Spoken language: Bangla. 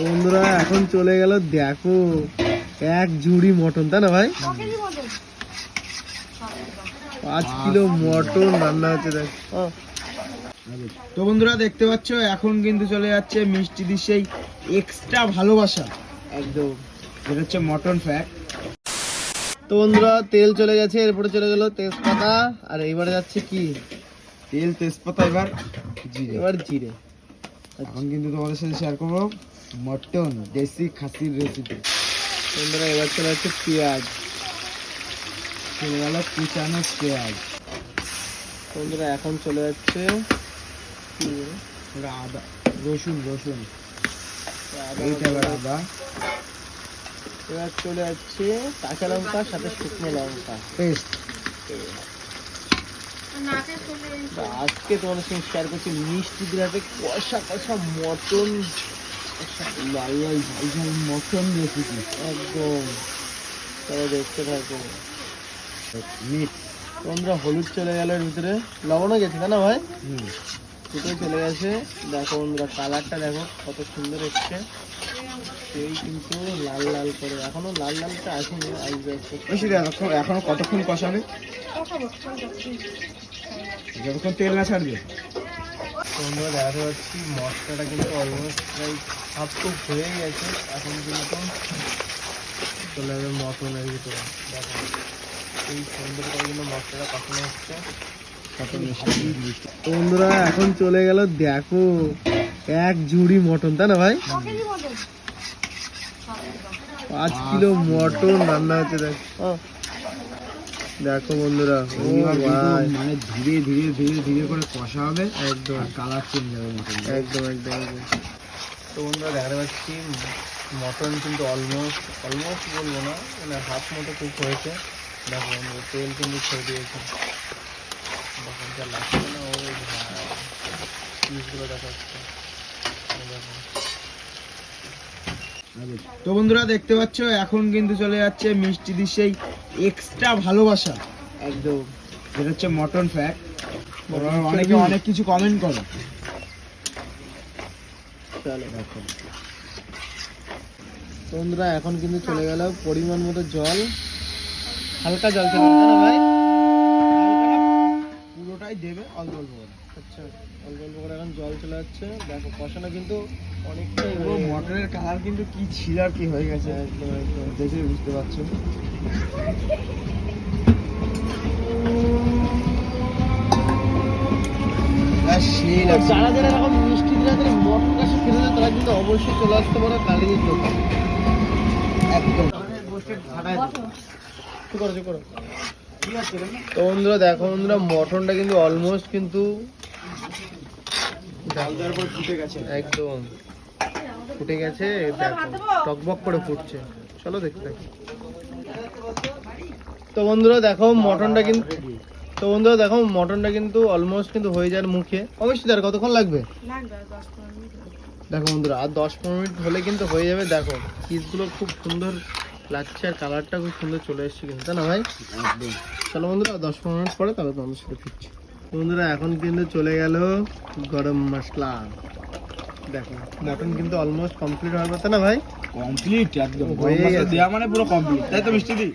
বন্ধুরা এখন চলে গেল দেখো এক ঝুড়ি মটন তাই না ভাই? পাঁচ কিলো মটন রান্না হচ্ছে দেখ। তো বন্ধুরা দেখতে পাচ্ছ এখন কিন্তু চলে যাচ্ছে মিষ্টি দি সেই এক্সট্রা ভালোবাসা। একদম। যেটা হচ্ছে মটন ফ্যাট তো বন্ধুরা তেল চলে গেছে এরপরে চলে গেল তেজপাতা আর এইবারে যাচ্ছে কি? তেল তেজপাতা এবার জিরে। এবার জিরে। এখন কিন্তু তোমাদের সাথে শেয়ার করব মটন দেশি খাসির রেসিপি বন্ধুরা এবার চলে যাচ্ছে পেঁয়াজ। চলে গেল কুচানো পেঁয়াজ। বন্ধুরা এখন চলে যাচ্ছে আদা রসুন রসুন। আদা এইটা এবার আদা এবার চলে যাচ্ছে কাঁচা লঙ্কা সাথে শুকনো লঙ্কা। পেস্ট আজকে তোমাদের সঙ্গে শেয়ার করছি মিষ্টি দিয়ে কষা কষা মটন লাল লাল ঝাল ঝাল মটন রেসিপি একদম। তারা দেখতে থাকো। মিট তোমরা হলুদ চলে গেল ভিতরে। লবণও গেছে না ভাই? হুম। দুটোই চলে গেছে। দেখো বন্ধুরা কালারটা দেখো কত সুন্দর এসছে। সেই কিন্তু লাল লাল করে। এখনও লাল লালটা আসেনি আসবে এখন কতক্ষণ কষাবে? যতক্ষণ তেল না ছাড়বে। তোমরা দেখাতে পাচ্ছি মশলাটা কিন্তু অলমোস্ট প্রায় হাফ কুক হয়ে গেছে। এখন কিন্তু চলে যাবে মটনের ভিতরে। দেখো এই সুন্দর করে কিন্তু মশলাটা কখনো হচ্ছে। কত মিষ্টি মিষ্টি। তো বন্ধুরা এখন চলে গেল দেখো এক ঝুড়ি মটন তাই না ভাই? পাঁচ কিলো মটন রান্না হচ্ছে দেখো। দেখো বন্ধুরা ও ভাই। মানে ধীরে ধীরে ধীরে ধীরে করে কষা হবে একদম। কালার চেঞ্জ হবে মটন একদম একদম একদম। তো বন্ধুরা দেখাতে পাচ্ছি মটন কিন্তু অলমোস্ট অলমোস্ট বলব না মানে হাফ মতো কুক হয়েছে। দেখো বন্ধুরা তেল কিন্তু ছেড়ে দিয়েছে। যা লাগছে না পিসগুলো দেখাচ্ছে তো বন্ধুরা দেখতে পাচ্ছ এখন কিন্তু চলে যাচ্ছে মিষ্টি দি সেই এক্সট্রা ভালোবাসা। একদম। যেটা হচ্ছে মটন ফ্যাট অনেকে অনেক কিছু কমেন্ট করো। বন্ধুরা এখন কিন্তু চলে গেল পরিমাণ মতো জল। হালকা জল চলে ভাই পুরোটাই দেবে অল্প অল্প করে। আচ্ছা অল্প অল্প করে এখন জল চলে যাচ্ছে। দেখো কষানো কিন্তু অনেকটাই পুরো। মটনের কালার কিন্তু কি ছিল আর কি হয়ে গেছে। একদম একদম। দেখে বুঝতে পারছ। যারা যারা এরকম মিষ্টি দিলে তারা মটন কাছে খেতে তারা কিন্তু অবশ্যই চলে আসতে পারে কালিজির দোকান। একদম। কি করো কি করো। তো বন্ধুরা দেখো বন্ধুরা মটনটা কিন্তু অলমোস্ট কিন্তু একদম ফুটে গেছে দেখো টকবক করে ফুটছে। চলো দেখতে থাকি। তো বন্ধুরা দেখো মটনটা কিন্তু তো বন্ধুরা দেখো মটনটা কিন্তু অলমোস্ট কিন্তু হয়ে যাওয়ার মুখে। অবশ্যই তার কতক্ষণ লাগবে? দেখো বন্ধুরা আর দশ পনেরো মিনিট হলে কিন্তু হয়ে যাবে দেখো পিসগুলো খুব সুন্দর লাগছে আর কালারটা খুব সুন্দর চলে এসছে কিন্তু তাই না ভাই? একদম। চলো বন্ধুরা দশ পনেরো মিনিট পরে তাহলে তোমাদের সাথে ফিরছি। বন্ধুরা এখন কিন্তু চলে গেল গরম মশলা। দেখো মটন কিন্তু অলমোস্ট কমপ্লিট হওয়ার কথা না ভাই? কমপ্লিট একদম। হয়ে গেছে। দেওয়া মানে পুরো কমপ্লিট তাই তো মিষ্টি দি?